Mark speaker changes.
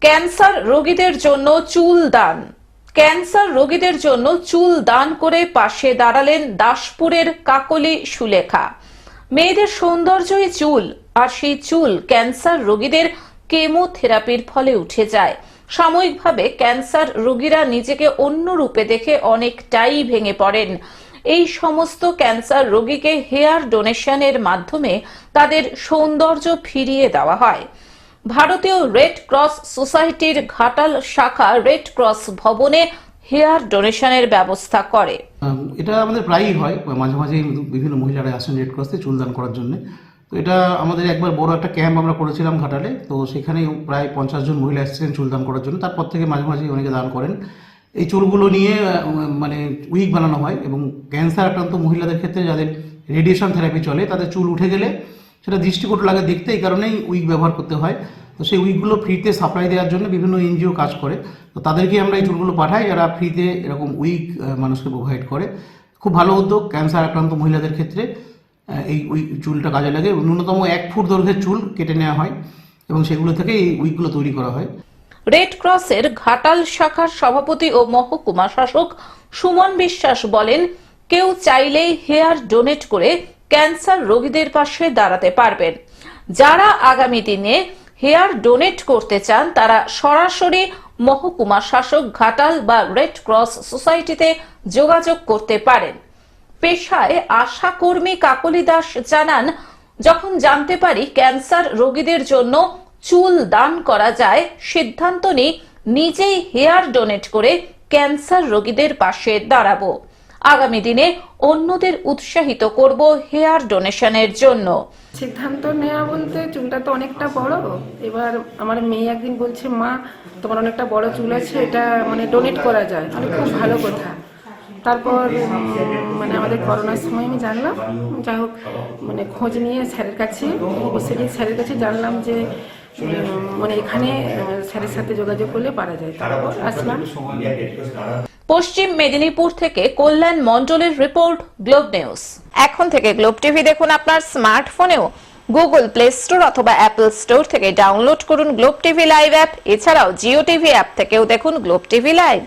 Speaker 1: Cancer রোগীদের জন্য চুল দান। ক্যান্সার রোগীদের জন্য চুল দান করে পাশে দাঁড়ালেন দাসপুরের কাকলি সুলেখা। মেয়েদের সৌন্দর্যই চুল, আর সেই চুল ক্যান্সার রোগীদের কেমোথেরাপির ফলে উঠে যায়। সাময়িকভাবে ক্যান্সার রোগীরা নিজেকে অন্য রূপে দেখে অনেকটাই ভেঙে পড়েন। এই সমস্ত ক্যান্সার রোগীকে হেয়ার ডোনেশনের মাধ্যমে তাদের সৌন্দর্য ফিরিয়ে দেওয়া হয়। ভারতীয় রেড ক্রস সোসাইটির ঘাটাল শাখা রেড ক্রস ভবনে হেয়ার ডোনেশনের ব্যবস্থা করে।
Speaker 2: এটা আমাদের প্রায়ই হয়, মাঝে মাঝে বিভিন্ন মহিলারা আসেন রেড ক্রসে চুলদান করার জন্য। তো এটা আমাদের একবার বড় একটা ক্যাম্প আমরা করেছিলাম ঘাটালে, তো সেখানে প্রায় পঞ্চাশ জন মহিলা এসেছিলেন চুলদান করার জন্য। তারপর থেকে মাঝে মাঝে অনেকে দান করেন। এই চুলগুলো নিয়ে মানে উইক বানানো হয় এবং ক্যান্সার আক্রান্ত মহিলাদের ক্ষেত্রে যাদের রেডিয়েশন থেরাপি চলে, তাদের চুল উঠে গেলে সেটা দৃষ্টিকোট লাগে দেখতে, এই কারণেই উইক ব্যবহার করতে হয়। তো সেই উইকগুলো ফ্রিতে সাপ্লাই দেওয়ার জন্য বিভিন্ন এনজিও কাজ করে। তো তাদেরকে আমরা এই চুলগুলো পাঠাই, যারা ফ্রিতে এরকম উইক মানুষকে প্রোভাইড করে। খুব ভালো উদ্যোগ ক্যান্সার আক্রান্ত মহিলাদের ক্ষেত্রে এই উই চুলটা কাজে লাগে। ন্যূনতম এক ফুট দৈর্ঘ্যের চুল কেটে নেওয়া হয় এবং সেগুলো থেকে এই উইকগুলো তৈরি করা হয়।
Speaker 1: রেড ক্রসের ঘাটাল শাখার সভাপতি ও মহকুমা শাসক সুমন বিশ্বাস বলেন, কেউ চাইলেই হেয়ার ডোনেট করে ক্যান্সার রোগীদের পাশে দাঁড়াতে পারবেন। যারা আগামী দিনে হেয়ার ডোনেট করতে চান, তারা সরাসরি মহকুমা শাসক ঘাটাল বা রেড ক্রস সোসাইটিতে যোগাযোগ করতে পারেন। পেশায় আশা কর্মী কাকলি দাস জানান, যখন জানতে পারি ক্যান্সার রোগীদের জন্য চুল দান করা যায়, সিদ্ধান্ত নিই নিজেই হেয়ার ডোনেট করে ক্যান্সার রোগীদের পাশে দাঁড়াবো। আগামী দিনে অন্যদের উৎসাহিত করব হেয়ার ডোনেশনের জন্য।
Speaker 3: সিদ্ধান্ত নেওয়া বলতে চুলটা তো অনেকটা বড়। এবার আমার মেয়ে একদিন বলছে, মা, তোমার অনেকটা বড় চুল আছে, এটা মানে ডোনেট করা যায়। মানে খুব ভালো কথা। তারপর মানে আমাদের করোনার সময় আমি জানলাম, যাই হোক মানে খোঁজ নিয়ে স্যারের কাছে বিশ্বজিৎ স্যারের কাছে জানলাম যে মানে এখানে স্যারের সাথে যোগাযোগ করলে পারা যায়। তারপর আসলাম।
Speaker 1: পশ্চিম মেদিনীপুর থেকে কল্যাণ মন্ডলের রিপোর্ট গ্লোব নিউজ এখন থেকে গ্লোব টিভি দেখুন আপনার স্মার্টফোনেও গুগল প্লে স্টোর অথবা অ্যাপল স্টোর থেকে ডাউনলোড করুন গ্লোব টিভি লাইভ অ্যাপ এছাড়াও জিও টিভি অ্যাপ থেকেও দেখুন গ্লোব টিভি লাইভ